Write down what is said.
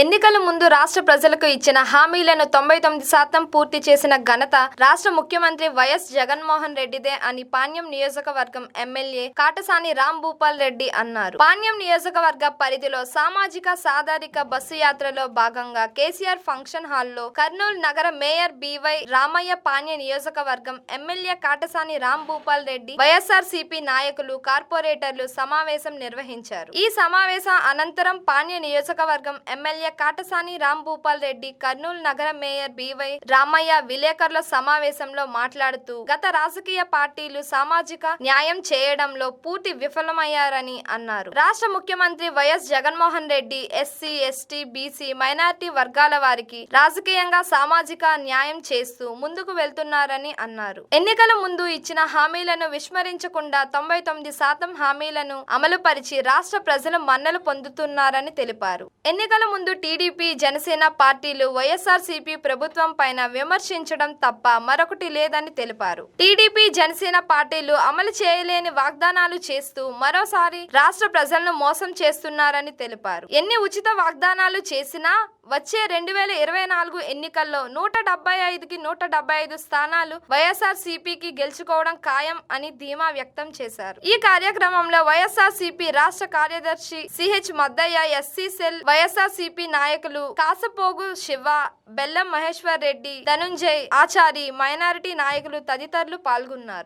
ఎన్నికల ముందు రాష్ట్ర ప్రజలకు ఇచ్చిన హామీలను తొంభై తొమ్మిది శాతం పూర్తి చేసిన ఘనత రాష్ట్ర ముఖ్యమంత్రి వైఎస్ జగన్మోహన్ రెడ్డిదే అని పాణ్యం నియోజకవర్గం ఎమ్మెల్యే కాటసాని రామ్ భూపాల్ రెడ్డి అన్నారు. పాణ్యం నియోజకవర్గ పరిధిలో సామాజిక సాధారిక బస్సు యాత్రలో భాగంగా కేసీఆర్ ఫంక్షన్ హాల్లో కర్నూలు నగర మేయర్ బివై రామయ్య పాణ్య నియోజకవర్గం MLA Katasani Ram Bhupal Reddy YSR CP నాయకులు కార్పొరేటర్లు సమావేశం నిర్వహించారు. ఈ సమావేశం అనంతరం పాణ్య నియోజకవర్గం ఎమ్మెల్యే కాటసాని రామ్ భూపాల్ రెడ్డి కర్నూలు నగర మేయర్ బివై రామయ్య విలేకరుల సమావేశంలో మాట్లాడుతూ గత రాజకీయ పార్టీలు సామాజిక న్యాయం చేయడంలో పూర్తి విఫలమయ్యారని అన్నారు. రాష్ట్ర ముఖ్యమంత్రి YS Jaganmohan Reddy SC ST BC minority వర్గాల వారికి రాజకీయంగా సామాజిక న్యాయం చేస్తూ ముందుకు వెళ్తున్నారని అన్నారు. ఎన్నికల ముందు ఇచ్చిన హామీలను విస్మరించకుండా తొంభై తొమ్మిది శాతం హామీలను అమలుపరిచి రాష్ట్ర ప్రజలు మన్నలు పొందుతున్నారని తెలిపారు. ఎన్నికల ముందు టీడీపీ జనసేన పార్టీలు వైఎస్ఆర్ ప్రభుత్వం పైన విమర్శించడం తప్ప మరొకటి లేదని తెలిపారు. టీడీపీ జనసేన పార్టీలు అమలు చేయలేని వాగ్దానాలు చేస్తూ మరోసారి రాష్ట్ర ప్రజలను మోసం చేస్తున్నారని తెలిపారు. ఎన్ని ఉచిత వాగ్దానాలు చేసినా వచ్చే రెండు వేల ఇరవై నాలుగు ఎన్నికల్లో నూట డెబ్బై ఐదుకి నూట డెబ్బై ఐదు స్థానాలు వైఎస్ఆర్ సిపికి గెలుచుకోవడం ఖాయం అని ధీమా వ్యక్తం చేశారు. ఈ కార్యక్రమంలో వైఎస్ఆర్ సిపి రాష్ట్ర కార్యదర్శి CH Maddaiah SC cell YSR CP నాయకులు కాసపోగు శివ బెల్లం మహేశ్వర్ రెడ్డి ధనుంజయ్ ఆచారి మైనారిటీ నాయకులు తదితరులు పాల్గొన్నారు.